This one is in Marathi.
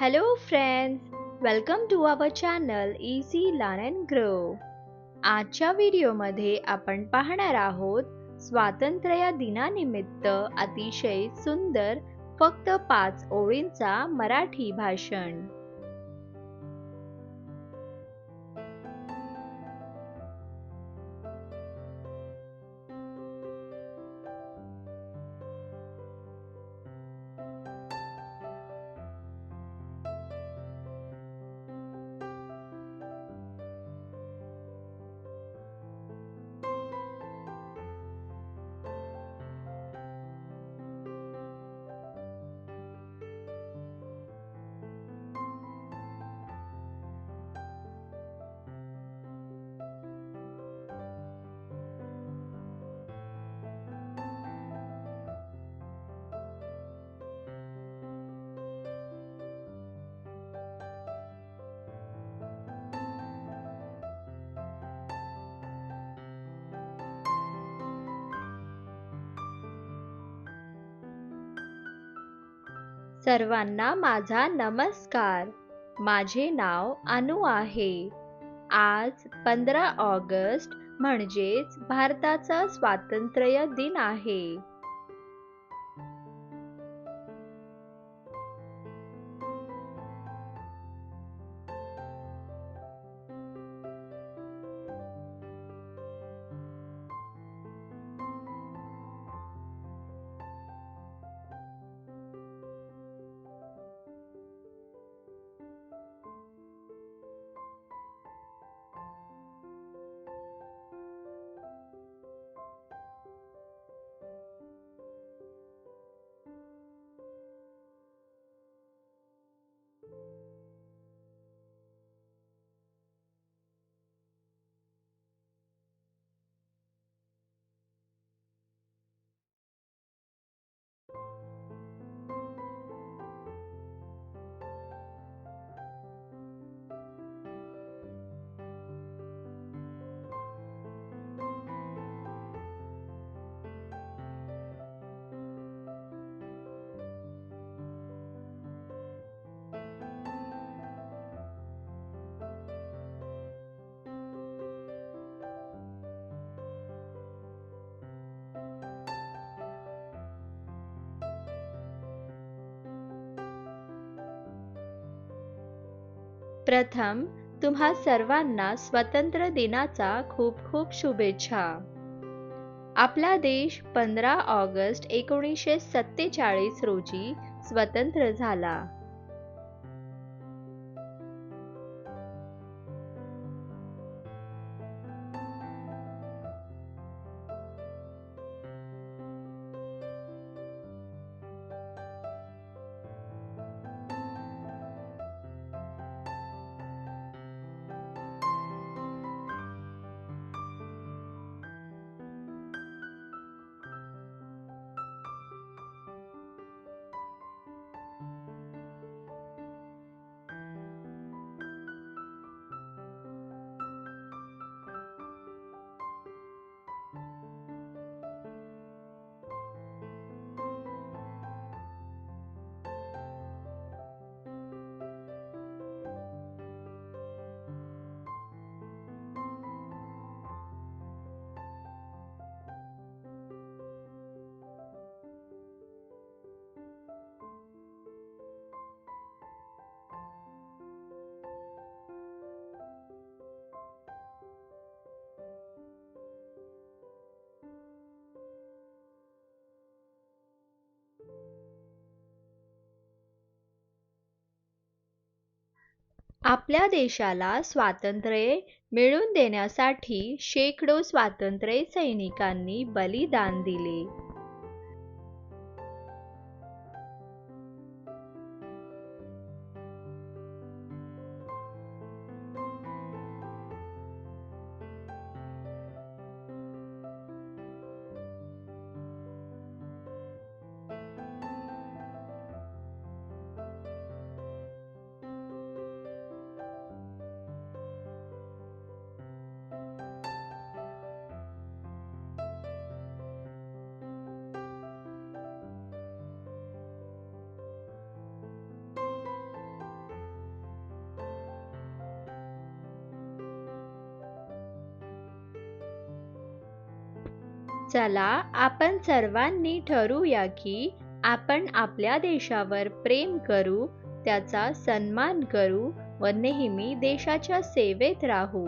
Hello friends, welcome to our channel Easy Learn and Grow. आजच्या व्हिडिओमध्ये आपण पाहणार आहोत स्वातंत्र्य दिनानिमित्त अतिशय सुंदर फक्त पाच ओळींचा मराठी भाषण सर्वांना माझा नमस्कार. माझे नाव अनु आहे. आज पंधरा ऑगस्ट म्हणजेच भारताचा स्वातंत्र्य दिन आहे. प्रथम तुम्हा सर्वांना स्वतंत्र दिनाचा खूप खूप शुभेच्छा. आपला देश पंधरा ऑगस्ट एकोणीसशे सत्तेचाळीस रोजी स्वतंत्र झाला. आपल्या देशाला स्वातंत्र्य मिळवून देण्यासाठी शेकडो स्वातंत्र्य सैनिकांनी बलिदान दिले. चला आपण सर्वांनी ठरवूया की आपण आपल्या देशावर प्रेम करू त्याचा सन्मान करू व नेहमी देशाच्या सेवेत राहू.